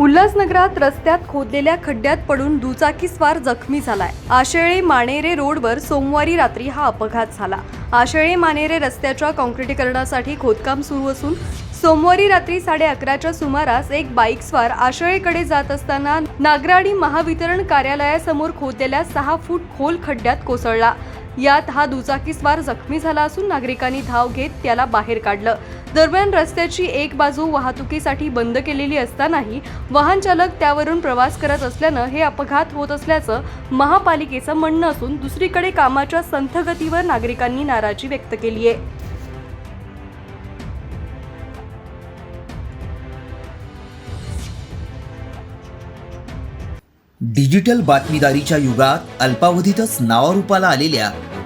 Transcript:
उल्हासनगरात रस्त्यात खोदलेल्या खड्ड्यात पडून दुचाकीस्वार जखमी झालाय. आशेळे मानेरे रोडवर सोमवारी रात्री हा अपघात झाला. आशेळे मानेरे रस्त्याच्या काँक्रिटीकरणासाठी खोदकाम सुरू असून सोमवारी रात्री साडे अकराच्या सुमारास एक बाईकस्वार आशेळेकडे जात असताना नागराडी महावितरण कार्यालयासमोर खोदलेल्या सहा फूट खोल खड्ड्यात कोसळला. यात हा दुचाकीस्वार जखमी झाला असून नागरिकांनी धाव घेत त्याला बाहेर काढलं. दरम्यान रस्त्याची एक बाजू वाहतुकीसाठी बंद केलेली असतानाही वाहन चालक त्यावरून प्रवास करत असल्यानं हे अपघात होत असल्याचं महापालिकेचं म्हणणं असून दुसरीकडे कामाच्या संथगतीवर नागरिकांनी नाराजी व्यक्त केली आहे. डिजिटल बातमीदारीच्या युगात अल्पावधीतच नावारूपाला आलेल्या